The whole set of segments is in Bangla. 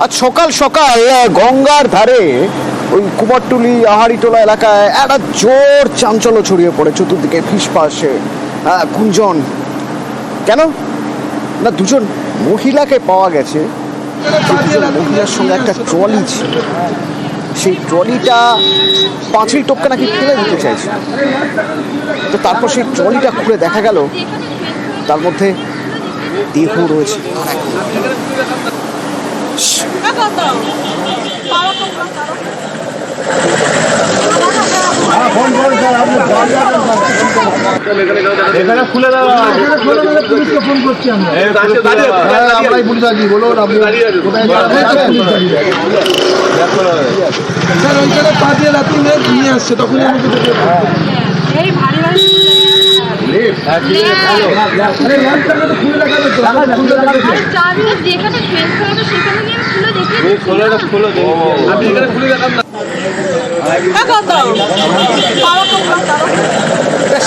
আজ সকাল সকাল গঙ্গার ধারে ওই কুমারটুলি আহারিটোলা এলাকায় একটা জোর চাঞ্চল্য ছড়িয়ে পড়ে চতুর্দিকে আহ, গুঞ্জন। কেন? না দুজন মহিলাকে পাওয়া গেছে। দুজন মহিলার সঙ্গে একটা ট্রলি ছিল। সেই ট্রলিটা পাঁচিল টপকে নাকি ফেলে দিতে চাইছে। তো তারপর সেই ট্রলিটা খুলে দেখা গেল। তার মধ্যে দেহ রয়েছে। এখানে খুলে দেওয়া পুলিশকে ফোন করছি আমরা দাঁড়িয়ে হ্যাঁ, আমরাই পুলিশ আছি বলুন আপনি কোথায় যাচ্ছেন? পুলিশ দাঁড়িয়ে আছে। স্যার ওইখানে পা দিয়ে রাত্রি মেয়ে নিয়ে আসছে তখনই আমাকে দেখে এই ভারী ভারী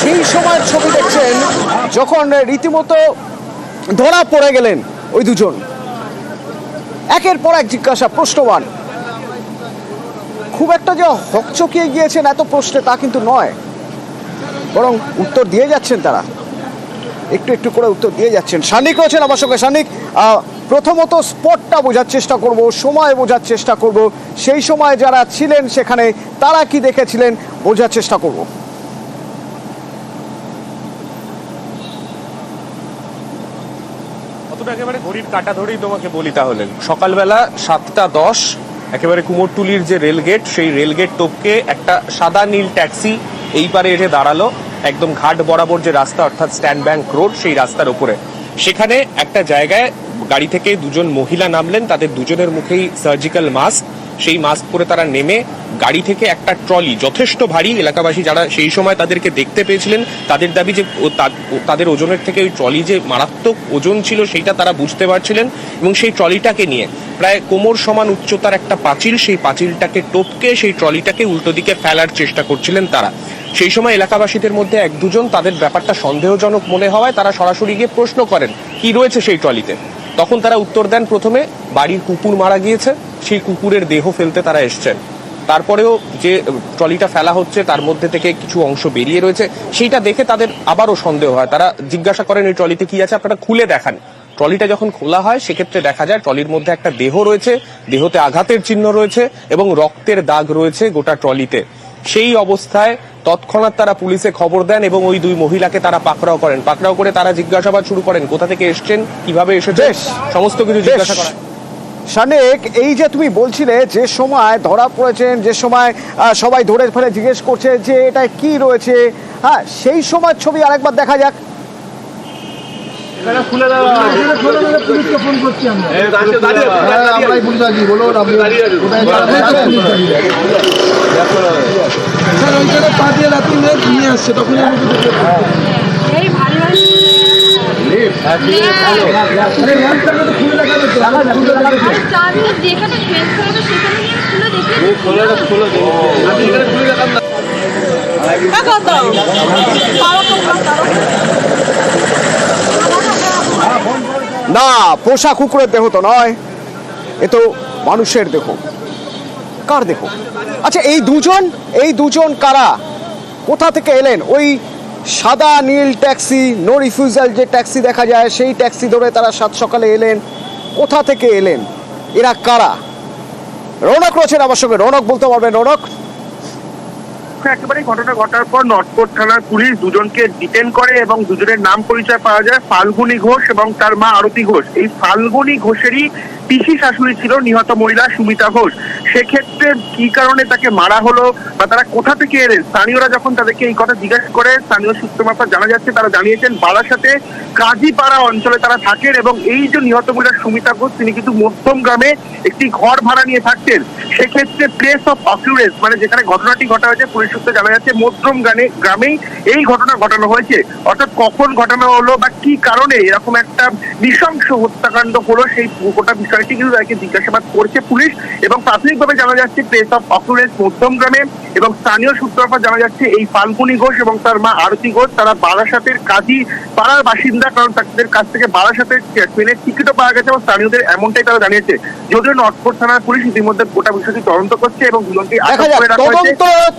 সেই সময়ের ছবি দেখছেন যখন রীতিমতো ধরা পড়ে গেলেন ওই দুজন। একের পর এক জিজ্ঞাসা প্রশ্নবান। খুব একটা যে হকচকিয়ে গিয়েছেন এত প্রশ্নে তা কিন্তু নয়। বরং উত্তর দিয়ে যাচ্ছেন তারা। একটু একটু করে উত্তর দিয়ে যাচ্ছেন। সানিক রয়েছেন আমার সঙ্গে। সানিক প্রথমত স্পটটা বোঝার চেষ্টা করব, সময় বোঝার চেষ্টা করব। সেই সময় যারা ছিলেন সেখানে তারা কি দেখেছিলেন, বোঝার চেষ্টা করব। একেবারে ঘড়ির কাটা ধরেই তোমাকে বলি তাহলে। সকালবেলা সাতটা দশ, একেবারে কুমোরটুলির যে রেলগেট, সেই রেলগেট টপকে একটা সাদা নীল ট্যাক্সি এই পারে এসে দাঁড়াল। একদম ঘাট বরাবর যে রাস্তা, অর্থাৎ স্ট্যান্ড ব্যাংক রোড, সেই রাস্তার উপরে। সেখানে একটা জায়গায় গাড়ি থেকে দুজন মহিলা নামলেন, তাদের দুজনের মুখেই সার্জিক্যাল মাস্ক সেই মাস্ক পরে তারা নেমে গাড়ি থেকে একটা ট্রলি যথেষ্ট ভারী এলাকাবাসী যারা সেই সময় তাদেরকে দেখতে পেয়েছিলেন, তাদের দাবি যে তাদের ওজনের থেকে ওই ট্রলি যে মারাত্মক ওজন ছিল সেইটা তারা বুঝতে পারছিলেন এবং সেই ট্রলিটাকে নিয়ে প্রায় কোমর সমান উচ্চতার একটা পাঁচিল, সেই পাঁচিলটাকে টপকে সেই ট্রলিটাকে উল্টো দিকে ফেলার চেষ্টা করছিলেন তারা। সেই সময় এলাকাবাসীদের মধ্যে এক দুজন তাদের ব্যাপারটা সন্দেহজনক মনে হওয়ায় তারা সরাসরি গিয়ে প্রশ্ন করেন, কি রয়েছে সেই ট্রলিতে তখন তারা উত্তর দেন, প্রথমে বাড়ির কুকুর মারা গিয়েছে। সেই কুকুরের দেহ ফেলতে তারা এসছেন। তারপরেও যে ট্রলিটা ফেলা হচ্ছে তার মধ্যে থেকে কিছু অংশ বেরিয়ে রয়েছে। সেইটা দেখে তাদের আবারও সন্দেহ হয়। তারা জিজ্ঞাসা করেন এই ট্রলিতে কি আছে? আপনারা খুলে দেখান। ট্রলিটা যখন খোলা হয় সেক্ষেত্রে দেখা যায় ট্রলির মধ্যে একটা দেহ রয়েছে। দেহতে আঘাতের চিহ্ন রয়েছে এবং রক্তের দাগ রয়েছে গোটা ট্রলিতে। সেই অবস্থায় তৎক্ষণাৎ তারা পুলিশে খবর দেন এবং ওই দুই মহিলাকে তারা পাকড়াও করেন। পাকড়াও করে তারা জিজ্ঞাসাবাদ শুরু করেন কোথা থেকে এসছেন? কীভাবে এসেছে সমস্ত কিছু জিজ্ঞাসা করা সানেক এই যে তুমি বলছিলে যে সময় ধরা পড়েছেন যে সময় সবাই ধরে ফেলে জিজ্ঞেস করছে যে এটা কি রয়েছে হ্যাঁ সেই সময় ছবি আরেকবার দেখা যাক। এখানে খুলে খোলা খুলে দেখা খুলে আমি এখানে খুলে না। না পোষা কুকুরের দেহ তো নয়। এ তো মানুষের দেহ। কার দেহ? আচ্ছা এই দুজন এই দুজন কারা? কোথা থেকে এলেন? ওই সাদা নীল ট্যাক্সি নো রিফিউজাল যে ট্যাক্সি দেখা যায় সেই ট্যাক্সি ধরে তারা সাত সকালে এলেন। কোথা থেকে এলেন? এরা কারা? রৌনক রয়েছেন আমার সঙ্গে। রৌনক, বলতে পারবেন রৌনক? একেবারে ঘটনা ঘটার পর নটকোট থানার পুলিশ দুজনকে ডিটেন করে এবং দুজনের নাম পরিচয় পাওয়া যায়। ফাল্গুনী ঘোষ এবং তার মা আরতি ঘোষ। এই ফাল্গুনী ঘোষেরই পিসি শাশুড়ি ছিল নিহত মহিলা সুমিতা ঘোষ। সেক্ষেত্রে কি কারণে তাকে মারা হলো বা তারা কোথা থেকে এলেন? স্থানীয়রা যখন তাদেরকে এই কথা জিজ্ঞাসা করে, স্থানীয় সূত্র মারফত জানা যাচ্ছে তারা জানিয়েছেন বারাসাতে কাজীপাড়া অঞ্চলে তারা থাকেন এবং এই যে নিহত মহিলা সুমিতা ঘোষ, তিনি কিন্তু মধ্যম গ্রামে একটি ঘর ভাড়া নিয়ে থাকতেন। সেক্ষেত্রে প্লেস অফ অফিউরেন্স মানে যেখানে ঘটনাটি ঘটা হয়েছে, পুলিশ সূত্রে জানা যাচ্ছে মধ্যম গ্রামে গ্রামেই এই ঘটনা ঘটানো হয়েছে। অর্থাৎ কখন ঘটানো হলো বা কি কারণে এরকম একটা নৃশংস হত্যাকাণ্ড হলো সেই গোটা বিষয় বিষয়টি কিন্তু তাকে জিজ্ঞাসাবাদ করছে পুলিশ এবং প্রাথমিকভাবে জানা যাচ্ছে প্লেস অফ অকুরেন্স মধ্যম গ্রামে এবং স্থানীয় সূত্রফা জানা যাচ্ছে এই ফাল্গুনি ঘোষ এবং তার মা আরতি ঘোষ তারা বারাসাতের কাজী পাড়ার বাসিন্দা কারণ তাদের কাছ থেকে বারাসাতের ট্রেনের টিকিটও পাওয়া গেছে এবং স্থানীয়দের এমনটাই তারা জানিয়েছে। যদিও নর্থপোর্ট থানার পুলিশ ইতিমধ্যে গোটা বিষয়টি তদন্ত করছে এবং দুজনকে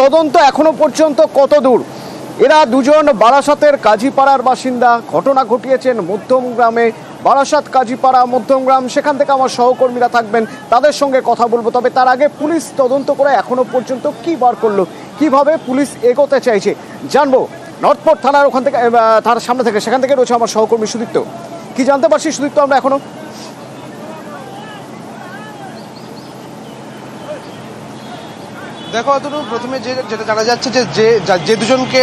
তদন্ত এখনও পর্যন্ত কত দূর? এরা দুজন বারাসাতের কাজীপাড়ার বাসিন্দা। ঘটনা ঘটিয়েছেন মধ্যম গ্রামে। বারাসাত, কাজীপাড়া, মধ্যম গ্রাম, সেখান থেকে আমার সহকর্মীরা থাকবেন। তাদের সঙ্গে কথা বলব। তবে তার আগে পুলিশ তদন্ত করে এখনও পর্যন্ত কি বার করল? কীভাবে পুলিশ এগোতে চাইছে? জানব। নর্থপোর্ট থানার ওখান থেকে তার সামনে থেকে। সেখান থেকে রয়েছে আমার সহকর্মী সুদীপ্ত। কি জানতে পারছি সুদীপ্ত আমরা এখনও? দেখো অতনু প্রথমে যে যেটা জানা যাচ্ছে যে যে যে দুজনকে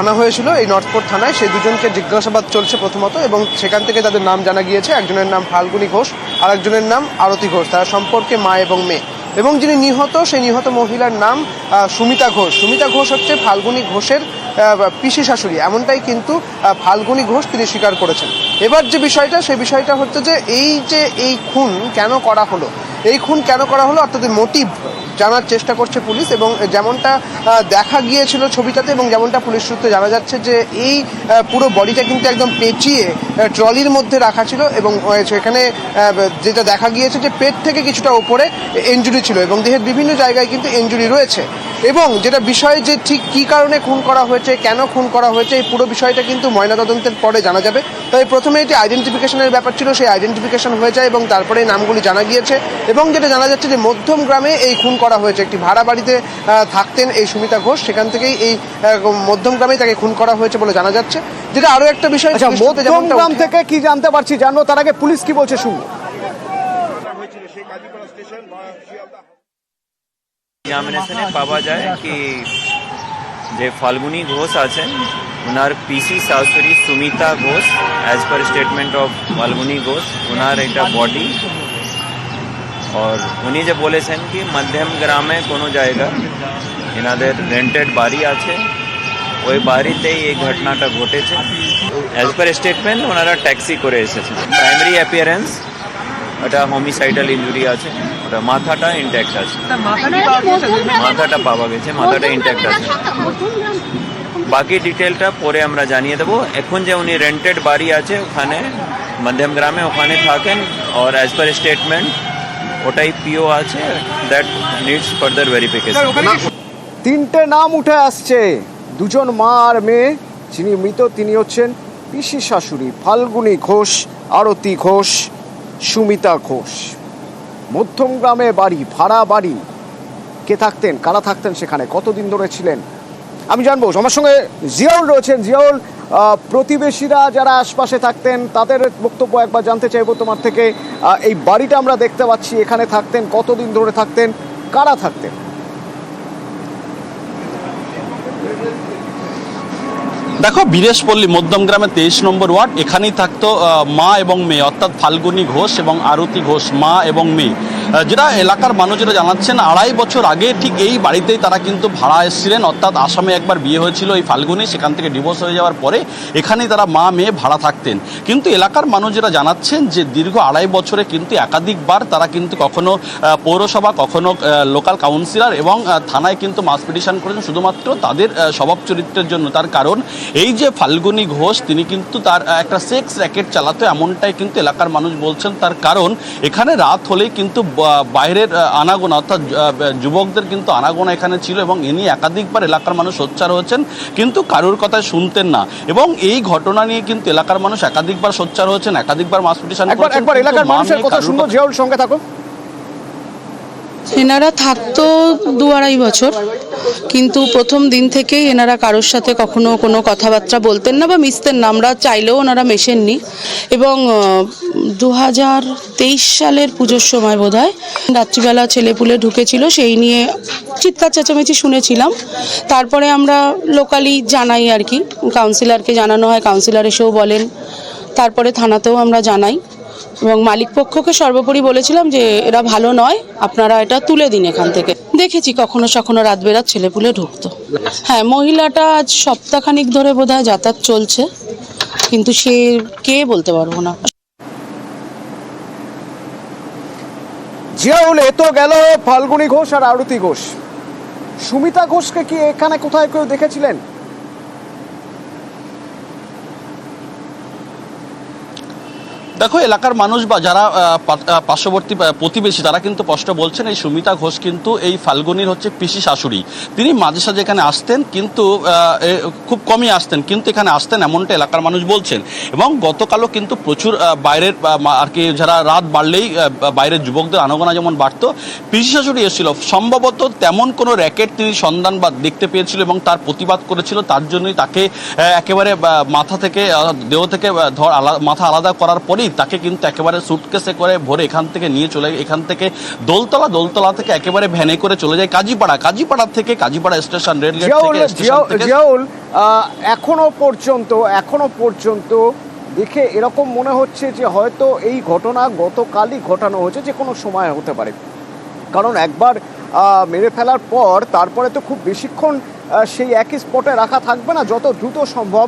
আনা হয়েছিল এই নর্থপোর্ট থানায়, সেই দুজনকে জিজ্ঞাসাবাদ চলছে প্রথমত এবং সেখান থেকে তাদের নাম জানা গিয়েছে। একজনের নাম ফাল্গুনি ঘোষ আর একজনের নাম আরতি ঘোষ। তারা সম্পর্কে মা এবং মেয়ে। এবং যিনি নিহত, সেই নিহত মহিলার নাম সুমিতা ঘোষ। সুমিতা ঘোষ হচ্ছে ফাল্গুনি ঘোষের পিসি শাশুড়ি। এমনটাই কিন্তু ফাল্গুনি ঘোষ তিনি স্বীকার করেছেন। এবার যে বিষয়টা, সেই বিষয়টা হচ্ছে যে এই যে এই খুন কেন করা হলো? এই খুন কেন করা হলো? অর্থাৎ মোটিভ জানার চেষ্টা করছে পুলিশ এবং যেমনটা দেখা গিয়েছিল ছবিটাতে এবং যেমনটা পুলিশ সূত্রে জানা যাচ্ছে যে এই পুরো বডিটা কিন্তু একদম পেঁচিয়ে ট্রলির মধ্যে রাখা ছিল এবং সেখানে যেটা দেখা গিয়েছে যে পেট থেকে কিছুটা ওপরে ইঞ্জুরি ছিল এবং দেহের বিভিন্ন জায়গায় কিন্তু ইঞ্জুরি রয়েছে। এবং যেটা বিষয় যে ঠিক কী কারণে খুন করা হয়েছে, কেন খুন করা হয়েছে, এই পুরো বিষয়টা কিন্তু ময়নাতদন্তের পরে জানা যাবে। তবে প্রথমে এটি আইডেন্টিফিকেশনের ব্যাপার ছিল, সেই আইডেন্টিফিকেশন হয়ে যায় এবং তারপরে নামগুলি জানা গিয়েছে এবং যেটা জানা যাচ্ছে যে মধ্যম গ্রামে এই খুন করা হয়েছে। একটি ভাড়া বাড়িতে থাকতেন এই সুমিতা ঘোষ। সেখান থেকেই এই আহ, মধ্যম গ্রামেই তাকে খুন করা হয়েছে বলে জানা যাচ্ছে। যেটা আরও একটা বিষয় আচ্ছা থেকে কি জানতে পারছি? জানব তার আগে পুলিশ কি বলছে শুনব। এক্সামিনেশনে পাওয়া যায় কি যে ফাল্গুনি ঘোষ আছেন ওনার পিসি শাশুড়ি Sumita Ghosh as per statement of Falguni Ghosh ওনার একটা বডি আর উনি যে বলেছেন কি মধ্যম গ্রামে কোনো জায়গা এনাদের রেন্টেড বাড়ি আছে ওই বাড়িতেই এই ঘটনাটা ঘটেছে অ্যাজ পার স্টেটমেন্ট ওনারা ট্যাক্সি করে এসেছেন। প্রাইমারি অ্যাপিয়ারেন্স ওটা হোমিসাইডাল ইঞ্জুরি আছে ওটা মাথাটা ইনট্যাক্ট আছে। মাথাটা পাওয়া গেছে? মাথাটা ইনট্যাক্ট আছে। বাকি ডিটেলটা পরে আমরা জানিয়ে দেবো। এখন যে উনি রেন্টেড বাড়ি আছে ওখানে মধ্যম গ্রামে ওখানে থাকেন আর অ্যাজ পার স্টেটমেন্ট ওটাই পিও আছে দ্যাট নিডস ফার্দার ভেরিফিকেশন তিনটে নাম উঠে আসছে। দুজন মা আর মেয়ে যিনি মৃত তিনি হচ্ছেন পিসি শাশুড়ি ফাল্গুনী ঘোষ আরতি ঘোষ সুমিতা ঘোষ। মধ্যম গ্রামে বাড়ি ভাড়া বাড়ি। কে থাকতেন কারা থাকতেন সেখানে কতদিন ধরে ছিলেন? আমি জানব আমার সঙ্গে জিয়াউল রয়েছেন। জিয়াউল প্রতিবেশীরা যারা আশপাশে থাকতেন, তাদের বক্তব্য একবার জানতে চাইব তোমার থেকে। এই বাড়িটা আমরা দেখতে পাচ্ছি, এখানে থাকতেন, কতদিন ধরে থাকতেন, কারা থাকতেন? দেখো বীরেশপল্লী মধ্যম গ্রামের তেইশ নম্বর ওয়ার্ড। এখানেই থাকতো মা এবং মেয়ে, অর্থাৎ ফাল্গুনী ঘোষ এবং আরতি ঘোষ, মা এবং মেয়ে। যেটা এলাকার মানুষেরা জানাচ্ছেন, আড়াই বছর আগে ঠিক এই বাড়িতেই তারা কিন্তু ভাড়া এসেছিলেন। অর্থাৎ আসামে একবার বিয়ে হয়েছিল এই ফাল্গুনী, সেখান থেকে ডিভোর্স হয়ে যাওয়ার পরে এখানেই তারা মা, মেয়ে ভাড়া থাকতেন। কিন্তু এলাকার মানুষেরা জানাচ্ছেন যে, দীর্ঘ আড়াই বছরে কিন্তু একাধিকবার তারা কিন্তু কখনো পৌরসভা, কখনো লোকাল কাউন্সিলর এবং থানায় কিন্তু মাস পিটিশন করেছেন। শুধুমাত্র তাদের স্বভাব চরিত্রের জন্য। তার কারণ এই যে ফাল্গুনী ঘোষ তিনি কিন্তু তার একটা সেক্স র্যাকেট চালাতো এমনটাই কিন্তু এলাকার মানুষ বলছেন তার কারণ এখানে রাত হলেই কিন্তু বাইরের আনাগোনা অর্থাৎ যুবকদের কিন্তু আনাগোনা এখানে ছিল এবং ইনি একাধিকবার এলাকার মানুষ সোচ্চার হয়েছেন কিন্তু কারোর কথায় শুনতেন না। এবং এই ঘটনা নিয়ে কিন্তু এলাকার মানুষ একাধিকবার সোচ্চার হয়েছেন একাধিকবার মাস পিটিশন একবার একবার এলাকার মানুষের কথা শুনব জিয়াউল সঙ্গে থাকো এনারা থাকতো দু আড়াই বছর, কিন্তু প্রথম দিন থেকেই এনারা কারোর সাথে কখনো কোনো কথাবার্তা বলতেন না বা মিশতেন না। আমরা চাইলেও ওনারা মেশেননি। এবং দু হাজার তেইশ সালের পুজোর সময় বোধ হয় রাত্রিবেলা ছেলেপুলে ঢুকেছিল, সেই নিয়ে চিৎকার চেঁচামেচি শুনেছিলাম। তারপরে আমরা লোকালি জানাই আর কি। কাউন্সিলরকে জানানো হয় কাউন্সিলর এসেও বলেন। তারপরে থানাতেও আমরা জানাই। এবং মালিক পক্ষকে সর্বোপরি বলেছিলাম যে এরা ভালো নয়, আপনারা এটা তুলে দিন এখান থেকে। দেখেছি কখনো সখনো রাত বেরাত ছেলেপুলে ঢুকতো। হ্যাঁ মহিলাটা আজ সপ্তাহখানিক ধরে বোধহয় যাতায়াত চলছে, কিন্তু সে কে বলতে পারব না। জিয়াউল, এ তো গেল ফাল্গুনী ঘোষ আর আরতি ঘোষ। সুমিতা ঘোষকে কি এখানে কোথায় কেউ দেখেছিলেন? দেখো, এলাকার মানুষ বা যারা পার্শ্ববর্তী প্রতিবেশী, তারা কিন্তু স্পষ্ট বলছেন, এই সুমিতা ঘোষ কিন্তু এই ফাল্গুনির হচ্ছে পিসি শাশুড়ি। তিনি মাঝে সাঝে এখানে আসতেন, কিন্তু খুব কমই আসতেন, কিন্তু এখানে আসতেন এমনটা এলাকার মানুষ বলছেন। এবং গতকালও কিন্তু প্রচুর বাইরের আর কি যারা রাত বাড়লেই বাইরের যুবকদের আনাগোনা যেমন বাড়তো, পিসি শাশুড়ি এসেছিল। সম্ভবত তেমন কোনো র্যাকেট তিনি সন্ধান বা দেখতে পেয়েছিল এবং তার প্রতিবাদ করেছিল, তার জন্যই তাকে একেবারে মাথা থেকে দেহ থেকে ধর মাথা আলাদা করার পরেই তাকে কিন্তু একেবারে সুটকেসে করে ভরে এখান থেকে নিয়ে চলে এখান থেকে দোলতলা দোলতলা থেকে একেবারে ভ্যানে করে চলে যায় কাজীপাড়া। কাজীপাড়া থেকে কাজীপাড়া স্টেশন রেলগেট থেকে এখনও পর্যন্ত এখনও পর্যন্ত দেখে এরকম মনে হচ্ছে যে হয়তো এই ঘটনা গতকালই ঘটানো হয়েছে যে কোনো সময় হতে পারে। কারণ একবার মেরে ফেলার পর তারপরে তো খুব বেশিক্ষণ সেই একই স্পটে রাখা থাকবে না যত দ্রুত সম্ভব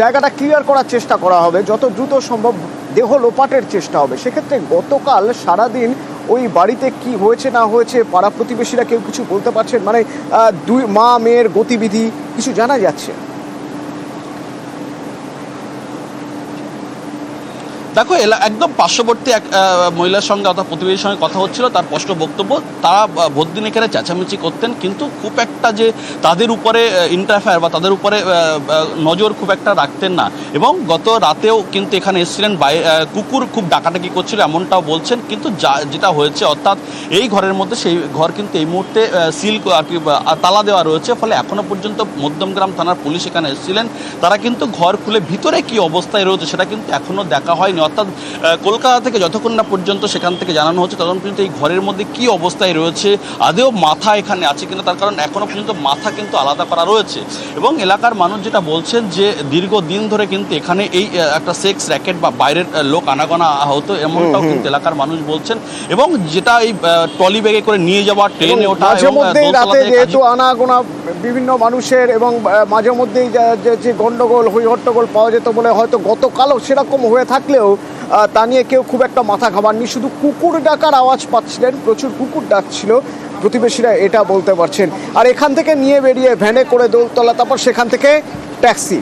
জায়গাটা ক্লিয়ার করার চেষ্টা করা হবে, যত দ্রুত সম্ভব দেহ লোপাটের চেষ্টা হবে। সেক্ষেত্রে গতকাল সারাদিন ওই বাড়িতে কি হয়েছে, না হয়েছে, পাড়া প্রতিবেশীরা কেউ কিছু বলতে পারছেন? মানে দুই মা মেয়ের গতিবিধি কিছু জানা যাচ্ছে? দেখো, এলা একদম পার্শ্ববর্তী এক মহিলার সঙ্গে অর্থাৎ প্রতিবেশীর সঙ্গে কথা হচ্ছিল, তার স্পষ্ট বক্তব্য। তারা ভোট দিন এখানে চেঁচামেচি করতেন, কিন্তু খুব একটা যে তাদের উপরে ইন্টারফেয়ার বা তাদের উপরে নজর খুব একটা রাখতেন না। এবং গত রাতেও কিন্তু এখানে এসেছিলেন কুকুর খুব ডাকাডাকি করছিল, এমনটাও বলছেন, কিন্তু যা, যেটা হয়েছে, অর্থাৎ এই ঘরের মধ্যে সেই ঘর কিন্তু এই মুহূর্তে সিল আর কি তালা দেওয়া রয়েছে, ফলে এখনও পর্যন্ত মধ্যমগ্রাম থানার পুলিশ এখানে এসেছিলেন। তারা কিন্তু ঘর খুলে ভিতরে কি অবস্থায় রয়েছে, সেটা কিন্তু এখনও দেখা হয়নি। অর্থাৎ কলকাতা থেকে যতক্ষণ না পর্যন্ত সেখান থেকে জানানো হচ্ছে তখন পর্যন্ত এই ঘরের মধ্যে কি অবস্থায় রয়েছে আদেও মাথা এখানে আছে কিনা তার কারণ এখনও পর্যন্ত মাথা কিন্তু আলাদা করা রয়েছে। এবং এলাকার মানুষ যেটা বলছেন যে দীর্ঘদিন ধরে কিন্তু এখানে এই একটা সেক্স র্যাকেট বা বাইরের লোক আনাগোনা হতো এমনটাও কিন্তু এলাকার মানুষ বলছেন। এবং যেটা এই ট্রলি ব্যাগে করে নিয়ে যাওয়া ট্রেনে ওঠা রাতে যেহেতু আনাগোনা বিভিন্ন মানুষের এবং মাঝে মধ্যেই যা- গন্ডগোল হই হট্টগোল পাওয়া যেত বলে হয়তো গতকালও সেরকম হয়ে থাকলেও তা নিয়ে কেউ খুব একটা মাথা ঘামাননি। শুধু কুকুর ডাকার আওয়াজ পাচ্ছিলেন, প্রচুর কুকুর ডাকছিল, প্রতিবেশীরা এটা বলতে পারছেন। আর এখান থেকে নিয়ে বেরিয়ে ভ্যানে করে দোলতলা, তারপর সেখান থেকে ট্যাক্সি।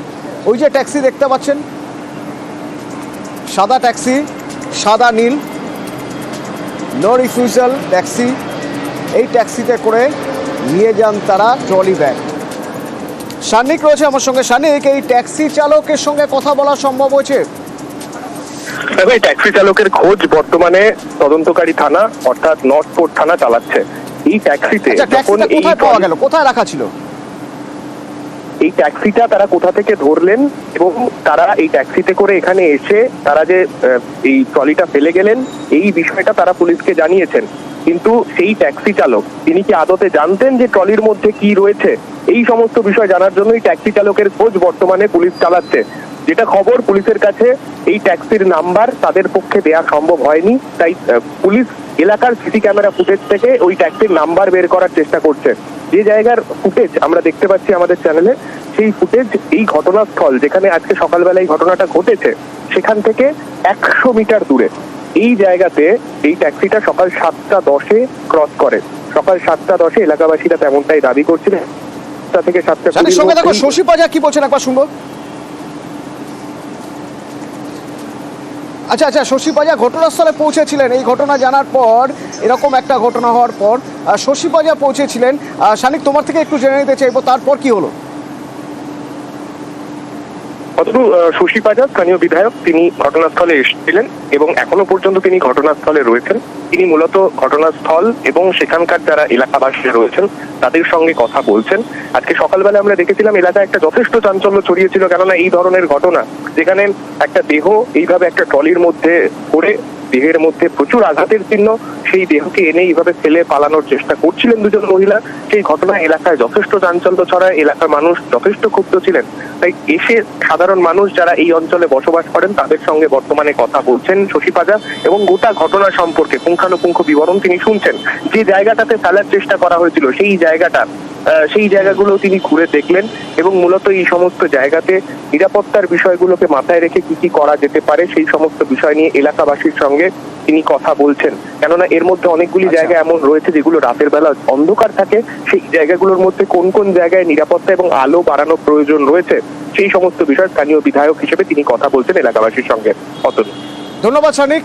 ওই যে ট্যাক্সি দেখতে পাচ্ছেন, সাদা ট্যাক্সি, সাদা নীল নো রিফিউজাল ট্যাক্সি। এই ট্যাক্সিতে করে নিয়ে যান তারা ট্রলি ব্যাগ। সান্নিক রয়েছে আমার সঙ্গে। সান্নিক, এই ট্যাক্সি চালকের সঙ্গে কথা বলা সম্ভব হয়েছে? তবে ট্যাক্সি চালকের খোঁজ বর্তমানে তদন্তকারী থানা অর্থাৎ নর্থ পোর্ট থানা চালাচ্ছে। এই ট্যাক্সিতে আচ্ছা যখন এই কোথায় পাওয়া গেল? কোথায় রাখা ছিল? এই ট্যাক্সিটা তারা কোথা থেকে ধরলেন এবং তারা এই ট্যাক্সিতে করে এখানে এসে তারা যে এই ট্রলিটা ফেলে গেলেন এই বিষয়টা তারা পুলিশকে জানিয়েছেন। কিন্তু সেই ট্যাক্সি চালক তিনি কি আদতে জানতেন যে ট্রলির মধ্যে কি রয়েছে? এই সমস্ত বিষয় জানার জন্যই ট্যাক্সি চালকের খোঁজ বর্তমানে পুলিশ চালাচ্ছে। যেটা খবর, পুলিশের কাছে এই ট্যাক্সির নাম্বার তাদের পক্ষে দেয়া সম্ভব হয়নি। তাই পুলিশ এলাকার সিসি ক্যামেরা ফুটেজ থেকে ওই ট্যাক্সির নাম্বার বের করার চেষ্টা করছে। যে জায়গার ফুটেজ আমরা দেখতে পাচ্ছি আমাদের চ্যানেলে, সেই ফুটেজ এই ঘটনাস্থল যেখানে আজকে সকালবেলা এই ঘটনাটা ঘটেছে, সেখান থেকে একশো মিটার দূরে। এই জায়গাতে এই ট্যাক্সিটা সকাল সাতটা দশে ক্রস করে। সকাল সাতটা দশে এলাকাবাসীরা তেমনটাই দাবি করছিলেন সাতটা থেকে সাতটা সঙ্গে দেখো শশী পাজা কি বলছেন একবার শুনব? আচ্ছা আচ্ছা শশী পাজা ঘটনাস্থলে পৌঁছেছিলেন। এই ঘটনা জানার পর এরকম একটা ঘটনা হওয়ার পর শশী পাজা পৌঁছেছিলেন। শানিক সানিক তোমার থেকে একটু জেনে নিতে চাইব তারপর কি হলো? অতটু শশী পাজা স্থানীয় বিধায়ক, তিনি ঘটনাস্থলে এসেছিলেন এবং এখনও পর্যন্ত তিনি ঘটনাস্থলে রয়েছেন। তিনি মূলত ঘটনাস্থল এবং সেখানকার যারা এলাকাবাসী রয়েছেন, তাদের সঙ্গে কথা বলছেন। আজকে সকালবেলা আমরা দেখেছিলাম এলাকায় একটা যথেষ্ট চাঞ্চল্য ছড়িয়েছিল, কেননা এই ধরনের ঘটনা, যেখানে একটা দেহ, এইভাবে একটা ট্রলির মধ্যে পড়ে দেহের মধ্যে প্রচুর আঘাতের চিহ্ন, সেই দেহকে এনে এইভাবে ফেলে পালানোর চেষ্টা করছিলেন দুজন মহিলা। সেই ঘটনা এলাকায় যথেষ্ট চাঞ্চল্য ছড়ায়, এলাকার মানুষ যথেষ্ট ক্ষুব্ধ ছিলেন। তাই এসে সাধারণ মানুষ যারা এই অঞ্চলে বসবাস করেন, তাদের সঙ্গে বর্তমানে কথা বলছেন শশী পাজা এবং গোটা ঘটনা সম্পর্কে পুঙ্খানুপুঙ্খ বিবরণ তিনি শুনছেন। যে জায়গাটাতে ফেলার চেষ্টা করা হয়েছিল, সেই জায়গাটা সেই জায়গাগুলো তিনি ঘুরে দেখলেন এবং মূলত এই সমস্ত জায়গাতে নিরাপত্তার বিষয়গুলোকে মাথায় রেখে কি কি করা যেতে পারে সেই সমস্ত বিষয় নিয়ে এলাকাবাসীর সঙ্গে তিনি কথা বলছেন। কেননা এর মধ্যে অনেকগুলি জায়গা এমন রয়েছে যেগুলো রাতের বেলা অন্ধকার থাকে সেই জায়গাগুলোর মধ্যে কোন কোন জায়গায় নিরাপত্তা এবং আলো বাড়ানো প্রয়োজন রয়েছে সেই সমস্ত বিষয় স্থানীয় বিধায়ক হিসেবে তিনি কথা বলছেন এলাকাবাসীর সঙ্গে। অতনু ধন্যবাদ সনিক।